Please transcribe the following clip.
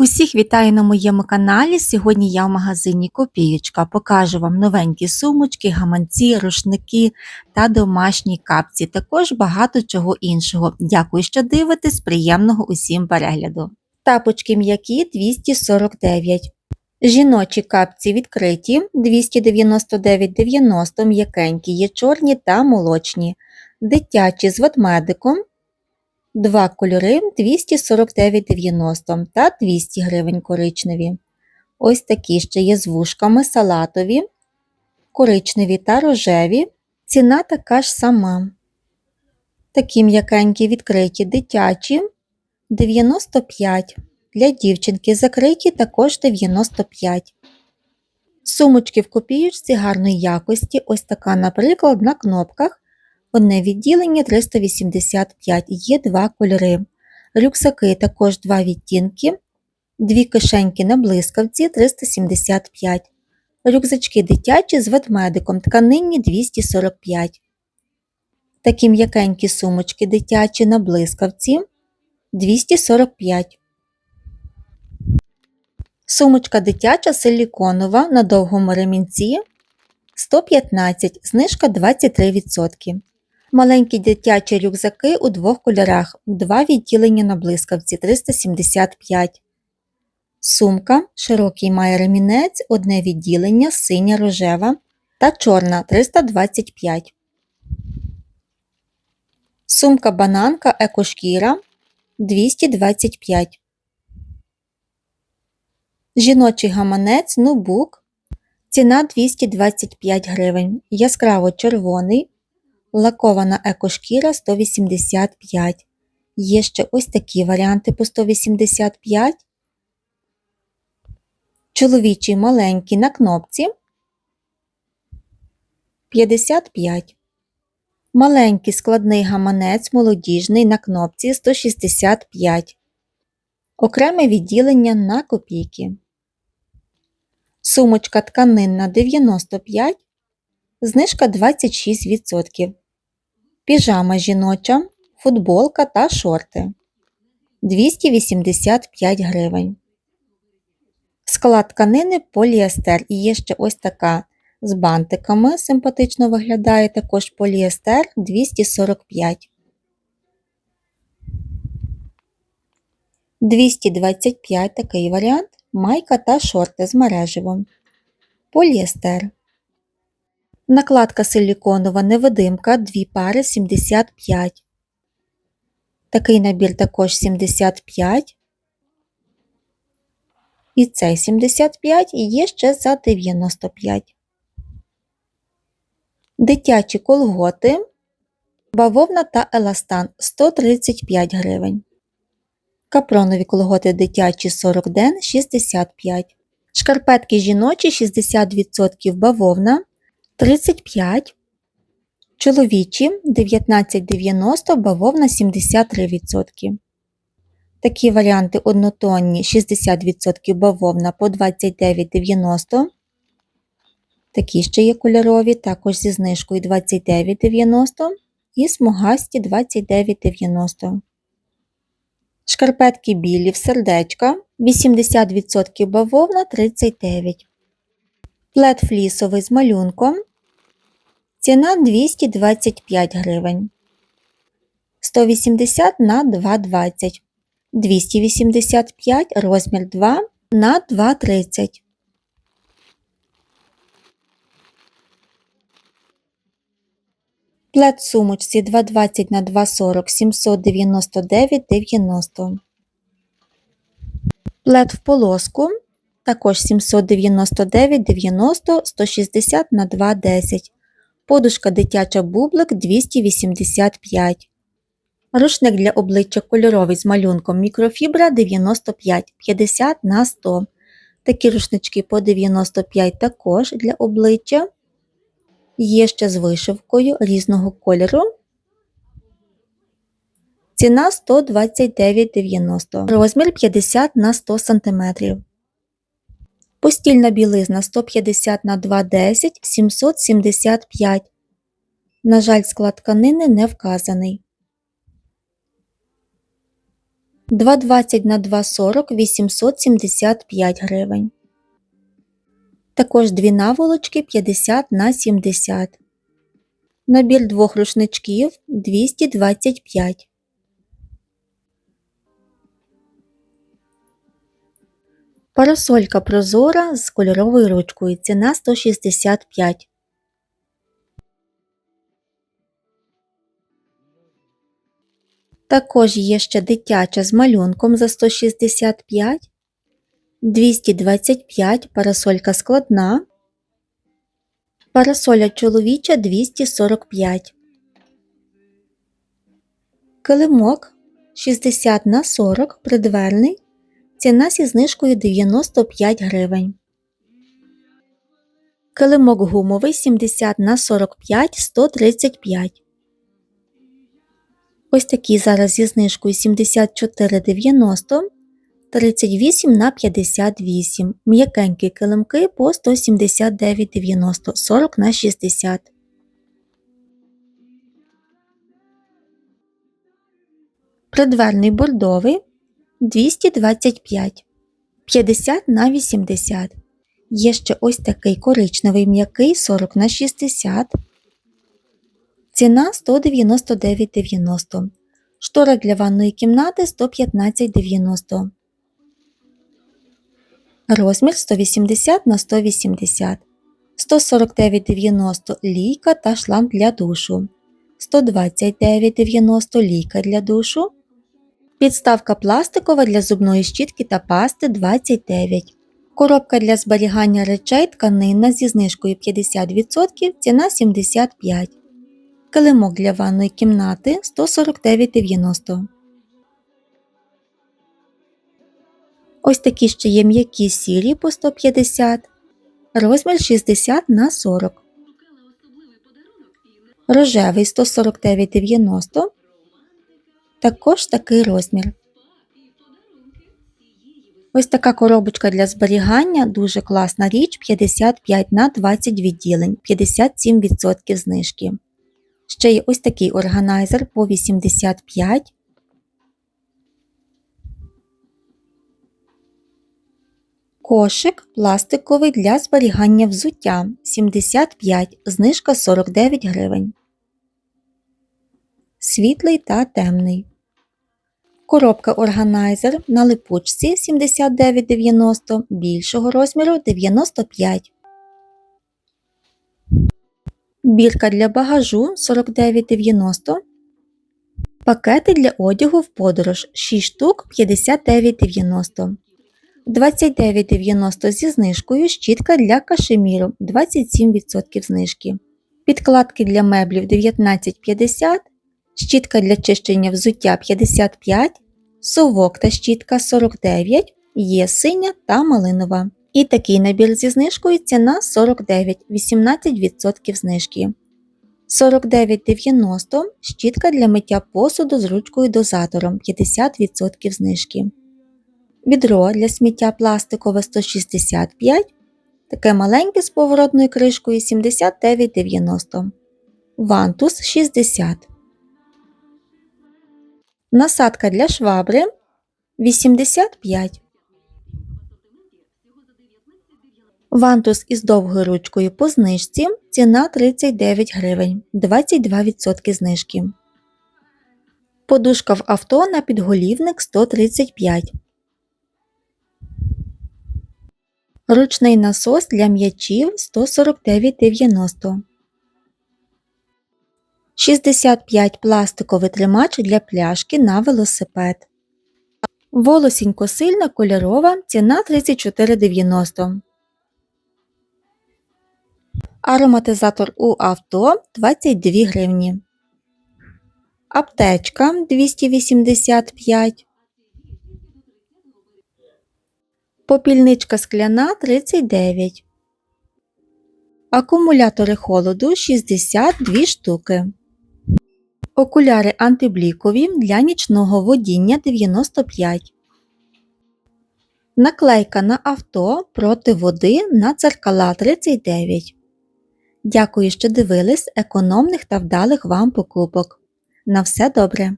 Усіх вітаю на моєму каналі. Сьогодні я в магазині Копієчка. Покажу вам новенькі сумочки, гаманці, рушники та домашні капці. Також багато чого іншого. Дякую, що дивитесь. Приємного усім перегляду. Тапочки м'які 249. Жіночі капці відкриті 299,90 м'якенькі, є чорні та молочні. Дитячі з ведмедиком Два кольори 249,90 та 200 гривень коричневі. Ось такі ще є з вушками салатові, коричневі та рожеві. Ціна така ж сама. Такі м'якенькі відкриті дитячі 95. Для дівчинки закриті також 95. Сумочки в копіючці гарної якості. Ось така, наприклад, на кнопках. Одне відділення 385, є два кольори. Рюкзаки також два відтінки, дві кишеньки на блискавці 375. Рюкзачки дитячі з ведмедиком тканинні 245. Такі м'якенькі сумочки дитячі на блискавці 245. Сумочка дитяча силіконова на довгому ремінці 115, знижка 23%. Маленькі дитячі рюкзаки у двох кольорах, два відділення на блискавці 375. Сумка широкий має ремінець, одне відділення, синя рожева та чорна 325. Сумка бананка екошкіра 225. Жіночий гаманець нубук. Ціна 225 гривень. Яскраво червоний. Лакована екошкіра 185. Є ще ось такі варіанти по 185. Чоловічий маленький на кнопці 55. Маленький складний гаманець молодіжний на кнопці 165. Окреме відділення на копійки. Сумочка тканинна 95. Знижка 26%. Піжама жіноча, футболка та шорти 285 гривень. Склад тканини поліестер. І є ще ось така з бантиками. Симпатично виглядає також поліестер 245. 225 такий варіант. Майка та шорти з мереживом. Поліестер. Накладка силіконова невидимка, дві пари 75. Такий набір також 75. І цей 75 і є ще за 95. Дитячі колготи, бавовна та еластан 135 гривень. Капронові колготи дитячі 40 ден 65. Шкарпетки жіночі 60% бавовна 35. Чоловічі 19,90 бавовна 73%. Такі варіанти однотонні 60% бавовна по 29,90. Такі ще є кольорові, також зі знижкою 29,90 і смугасті 29,90. Шкарпетки білі в сердечка 80% бавовна 39. Плед флісовий з малюнком. Ціна 225 гривень. 180 на 2,20. 285 розмір 2 на 2,30. Плед сумочці 2,20 на 2,40 799,90. Плед в полоску також 799,90 160 на 2,10. Подушка дитяча бублик 285. Рушник для обличчя кольоровий з малюнком мікрофібра 95 50 на 100. Такі рушнички по 95 також для обличчя. Є ще з вишивкою різного кольору. Ціна 129,90. Розмір 50 на 100 см. Постільна білизна 150 на 210 775. На жаль, склад тканини не вказаний. 2,20 на 2,40 875 гривень. Також дві наволочки 50 на 70. Набір двох рушничків 225. Парасолька прозора з кольоровою ручкою. Ціна 165. Також є ще дитяча з малюнком за 165. 225 парасолька складна. Парасоля чоловіча 245. Килимок 60 на 40 придверний. Ціна зі знижкою 95 гривень. Килимок гумовий 70 на 45 135. Ось такі зараз зі знижкою 74,90 38 на 58. М'якенькі килимки по 179,90 40 на 60. Придверний бордовий 225 50 на 80. Є ще ось такий коричневий м'який 40 на 60. Ціна 199,90. Штора для ванної кімнати 115,90. Розмір 180 на 180. 149,90 лійка та шланг для душу. 129,90 лійка для душу. Підставка пластикова для зубної щітки та пасти 29. Коробка для зберігання речей тканинна зі знижкою 50%, ціна 75. Килимок для ванної кімнати 149,90. Ось такі ще є м'які сірі по 150. Розмір 60 на 40. Рожевий 149,90. Також такий розмір. Ось така коробочка для зберігання, дуже класна річ 55 на 20 відділень, 57% знижки. Ще є ось такий органайзер по 85. Кошик пластиковий для зберігання взуття 75, знижка 49 гривень. Світлий та темний. Коробка органайзер на липучці 79,90 більшого розміру 95. Бірка для багажу 49,90. Пакети для одягу в подорож 6 штук 59,90. 29,90 зі знижкою щітка для кашеміру 27% знижки. Підкладки для меблів 19,50, щітка для чищення взуття 55, совок та щітка 49, є синя та малинова. І такий набір зі знижкою ціна 49, 18% знижки. 49,90 щітка для миття посуду з ручкою дозатором 50% знижки. Відро для сміття пластикове 165, таке маленьке з поворотною кришкою 79,90. Вантус 60. Насадка для швабри 85. Вантус із довгою ручкою по знижці ціна 39 гривень 22% знижки. Подушка в авто на підголівник 135. Ручний насос для м'ячів 149,90. 65 пластиковий тримач для пляшки на велосипед. Волосінь косильна кольорова ціна 34,90. Ароматизатор у авто 22 гривні. Аптечка 285. Попільничка скляна 39. Акумулятори холоду 62 штуки. Окуляри антиблікові для нічного водіння 95. Наклейка на авто проти води на дзеркала 39. Дякую, що дивились економних та вдалих вам покупок. На все добре!